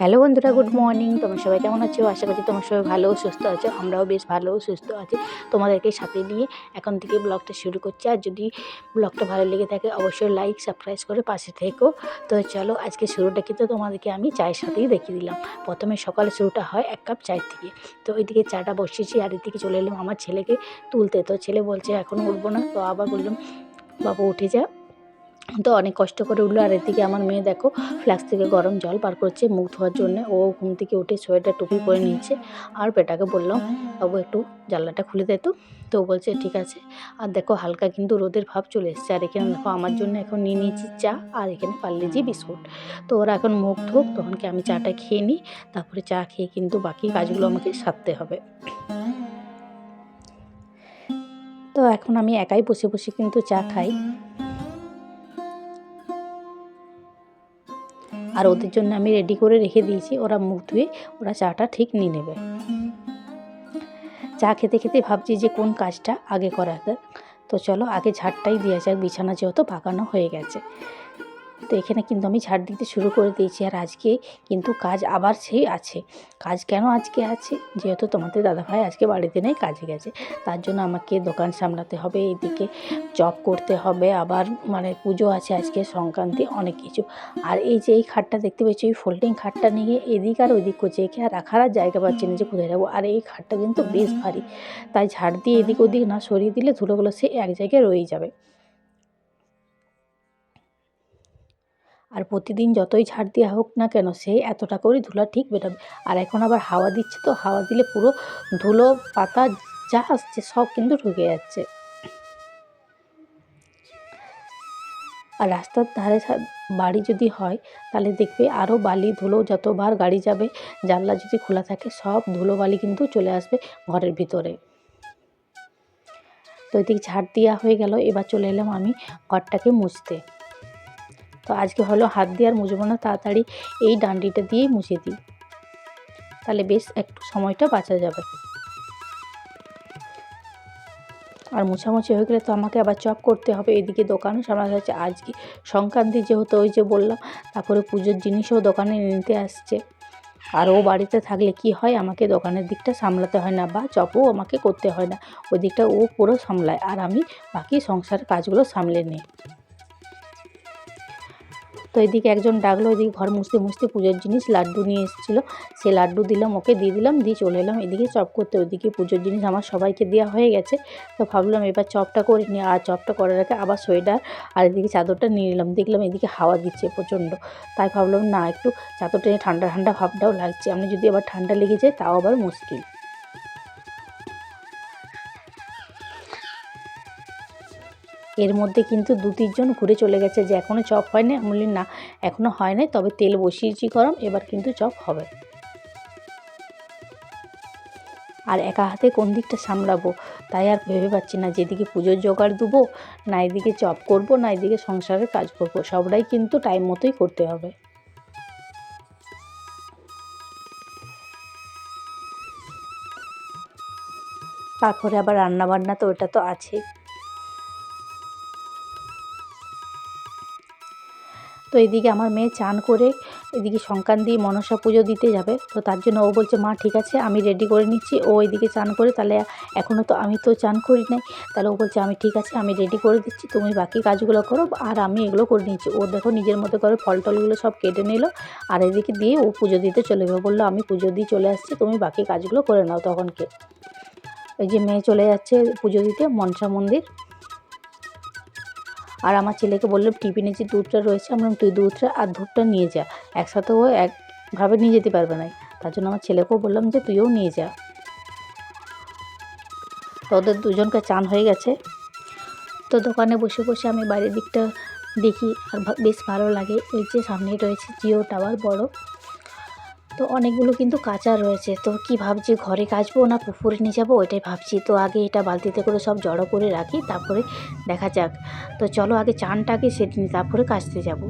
Hello বন্ধুরা, good morning. তোমরা সবাই কেমন আছো? আশা করছি তোমরা সবাই ভালো সুস্থ আছো। আমরাও বেশ ভালো সুস্থ আছি। তোমাদেরকে সাথে নিয়ে এখন থেকে ব্লগটা শুরু করছি। আর যদি ব্লগটা ভালো লেগে থাকে, অবশ্যই লাইক, সাবস্ক্রাইব করে পাশে থেকো। তো চলো, আজকে শুরুটা কিন্তু তোমাদেরকে আমি চায়ের সাথেই দেখিয়ে দিলাম। প্রথমে সকালে শুরুটা হয় এক কাপ চায়ের থেকে। তো ওইদিকে চাটা বসিয়েছি আর এদিকে চলে এলাম আমার ছেলেকে তুলতে। তো ছেলে বলছে, এখন উঠবো না। তো আবার বললাম, বাবু, উঠে যা। তো অনেক কষ্ট করে উঠল। আর এদিকে আমার মেয়ে দেখো ফ্ল্যাক্স থেকে গরম জল বার করছে মুখ ধোয়ার জন্য। ও ঘুম থেকে উঠে সোয়েটার টুপি পরে নিয়েছে। আর বেটাকে বললাম, বাবু, একটু জানলাটা খুলে দে তো। তো বলছে, ঠিক আছে। আর দেখো, হালকা কিন্তু রোদের ভাব চলে এসছে। আর এখানে দেখো, আমার জন্য এখন নিয়ে নিয়েছি চা আর এখানে পার্লেজি বিস্কুট। তো ওরা এখন মুখ ধোক, তখন কি আমি চাটা খেয়ে নিই? তারপরে চা খেয়ে কিন্তু বাকি কাজগুলো আমাকে সারতে হবে। তো এখন আমি একাই বসে বসে কিন্তু চা খাই। আর ওদের জন্য আমি রেডি করে রেখে দিয়েছি ওরা মুখ ধুয়ে ওরা চাটা ঠিক নিয়ে নেবে। চা খেতে খেতে ভাবছি যে কোন কাজটা আগে করা যায় তো চলো আগে ঝাড়টাই দেওয়া যাক বিছানা যেহেতু পাকানো হয়ে গেছে। তো এখানে কিন্তু আমি ঝাড় দিতে শুরু করে দিয়েছি। আর আজকে কিন্তু কাজ আবার সেই আছে। কাজ কেন আজকে আছে? যেহেতু তোমাদের দাদাভাই আজকে বাড়িতে নেই, কাজে গেছে। তার জন্য আমাকে দোকান সামলাতে হবে, এইদিকে জব করতে হবে। আবার মানে পুজো আছে আজকে, সংক্রান্তি, অনেক কিছু। আর এই যে এই খাটটা দেখতে পাচ্ছি ওই ফোল্ডিং খাটটা নিয়ে এদিক আর ওদিক করছে। একে আর রাখার আর জায়গা পাচ্ছি না যে কোথায় যাব আর এই খাটটা কিন্তু বেশ ভারী। তাই ঝাড় দিয়ে এদিক ওদিক না সরিয়ে দিলে ধুলোগুলো সে এক জায়গায় রয়ে যাবে। আর প্রতিদিন যতই ঝাড় দেওয়া হোক না কেন, সেই এতটা করেই ধুলা ঠিক বেরোবে। আর এখন আবার হাওয়া দিচ্ছে তো, হাওয়া দিলে পুরো ধুলো, পাতা যা আসছে সব কিন্তু ঢুকে যাচ্ছে। আর রাস্তার ধারে বাড়ি যদি হয়, তাহলে দেখবে আরও বালি, ধুলো যতবার গাড়ি যাবে, জানলা যদি খোলা থাকে, সব ধুলো বালি কিন্তু চলে আসবে ঘরের ভিতরে। তো এদিকে ঝাড় দেওয়া হয়ে গেল, এবার চলে এলাম আমি ঘরটাকে মুছতে। তো আজকে হলো হাত দিয়ে আর মুছবো না, তাড়াতাড়ি এই ডান্ডিটা দিয়েই মুছে দিই। তাহলে বেশ একটু সময়টা বাঁচা যাবে। আর মোছামুছি হয়ে গেলে তো আমাকে আবার চপ করতে হবে এদিকে দোকানও সামলাতে হচ্ছে আজকে সংক্রান্তি যেহেতু ওই যে বললাম, তারপরে পুজোর জিনিসও দোকানে নিতে আসছে। আর ও বাড়িতে থাকলে কি হয়, আমাকে দোকানের দিকটা সামলাতে হয় না বা চপও আমাকে করতে হয় না ওই দিকটা ও পুরো সামলায়, আর আমি বাকি সংসার কাজগুলো সামলে নিই। তো এদিকে একজন ডাকলো ওইদিকে ঘর মুছতে মুছতে পুজোর জিনিস, লাড্ডু নিয়ে এসেছিল। সে লাড্ডু দিলাম, ওকে দিয়ে দিলাম, দিয়ে চলে এলাম। এদিকে চপ করতে ওইদিকে পুজোর জিনিস আমার সবাইকে দেওয়া হয়ে গেছে। তো ভাবলাম এবার চপটা করে নিই আর চপটা করার আগে আবার সোয়েটার আর এদিকে চাদরটা নিয়ে নিলাম। দেখলাম এদিকে হাওয়া দিচ্ছে প্রচণ্ড। তাই ভাবলাম, না, একটু চাদরটা নিয়ে ঠান্ডা ঠান্ডা ভাবটাও লাগছে। আমি যদি আবার ঠান্ডা লেগে যায়, তাও আবার মুশকিল। এর মধ্যে কিন্তু দু তিনজন ঘুরে চলে গেছে যে এখনও চপ হয়নি। আমি বলি না এখনও হয় নাই, তবে তেল বসিয়েছি গরম, এবার কিন্তু চপ হবে। আর একা হাতে কোন দিকটা সামলাবো? তাই আর ভেবে পাচ্ছি না, যেদিকে পুজোর জোগাড় দেবো, না এদিকে চপ করব, না এদিকে সংসারের কাজ করব। সবটাই কিন্তু টাইম মতোই করতে হবে। তারপরে আবার রান্না বান্না তো ওটা তো আছেই। তো এদিকে আমার মেয়ে চান করে এদিকে সংক্রান্তি মনসা পুজো দিতে যাবে। তো তার জন্য ও বলছে, মা, ঠিক আছে, আমি রেডি করে নিচ্ছি। ও এদিকে চান করে, তাহলে এখনও তো আমি তো চান করি নাই। তাহলে ও বলছে, আমি ঠিক আছে, আমি রেডি করে দিচ্ছি, তুমি বাকি কাজগুলো করো আর আমি এগুলো করে নিচ্ছি। ও দেখো নিজের মতো করে ফল টলগুলো সব কেটে নিল। আর এদিকে দিয়ে ও পুজো দিতে চলে যাবে বলল, আমি পুজো দিয়ে চলে আসছি, তুমি বাকি কাজগুলো করে নাও তখনকে। ওই যে মেয়ে চলে যাচ্ছে পুজো দিতে, মনসা মন্দির। আর আমার ছেলেকে বললাম, টিফিনে যে দুধটা রয়েছে আমরা তুই দুধটা আর দুধটা নিয়ে যা। একসাথে ও একভাবে নিয়ে যেতে পারবে না। তার জন্য আমার ছেলেকেও বললাম যে, তুইও নিয়ে যা। তো ওদের দুজনকে চান হয়ে গেছে। তো দোকানে বসে বসে আমি বাইরের দিকটা দেখি আর বেশ ভালো লাগে। ওই যে সামনে রয়েছে জিও টাওয়ার বড়। তো অনেকগুলো কিন্তু কাঁচা রয়েছে। তো কি ভাবছি, ঘরে কাচবো না পুকুরে নিয়ে যাব? ওইটাই ভাবছি। তো আগে এটা বালতিতে করে সব জড়ো করে রাখি, তারপরে দেখা যাক। তো চলো আগে চানটাকে সেরে নিই তারপরে কাচতে যাব।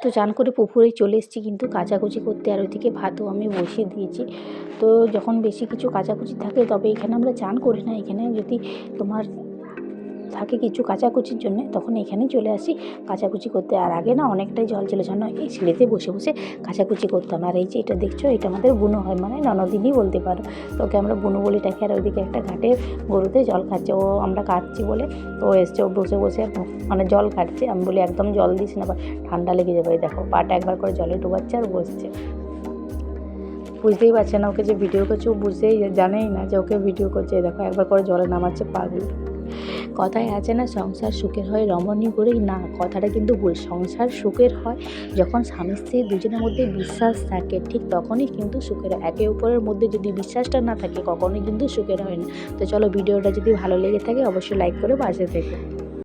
তো চান করে পুকুরেই চলে এসেছি কিন্তু কাচাকুচি করতে। আর ওইদিকে ভাতও আমি বসিয়ে দিয়েছি। তো যখন বেশি কিছু কাচাকুচি থাকে, তবে এখানে আমরা চান করি না। এখানে যদি তোমার থাকে কিছু কাচাকুচির জন্য, তখন এখানেই চলে আসি কাচাকুচি করতে। আর আগে না অনেকটাই জল ছিল জন্য এই সিঁড়িতে বসে বসে কাচাকুচি করতাম। আর এই যে এটা দেখছ, এটা আমাদের বুনো হয় মানে ননদিনই বলতে পারো। তো ওকে আমরা বুনো বলে ডাকি, আর ওইদিকে একটা ঘাটে গরুতে জল খাচ্ছে। ও আমরা কাটছি বলে তো এসছে, ও বসে বসে মানে জল কাটছে। আমি বলি, একদম জল দিস না ঠান্ডা লেগে যাবে। দেখো, পাটা একবার করে জলে ডুবাচ্ছে আর বসছে। বুঝতেই পারছে না ওকে যে ভিডিও করছে, ও বুঝতেই জানেই না যে ওকে ভিডিও করছে। দেখো, একবার করে জলে নামাচ্ছে পাগল। কথায় আছে না, সংসার সুখের হয়, রমণী করেই না, কথাটা কিন্তু ভুল। সংসার সুখের হয় যখন স্বামী স্ত্রী দুজনের মধ্যে বিশ্বাস থাকে, ঠিক তখনই কিন্তু সুখের একে অপরের মধ্যে যদি বিশ্বাসটা না থাকে, কখনোই কিন্তু সুখের হয় না। তো চলো, ভিডিওটা যদি ভালো লেগে থাকে, অবশ্যই লাইক করে পাশে থেকে।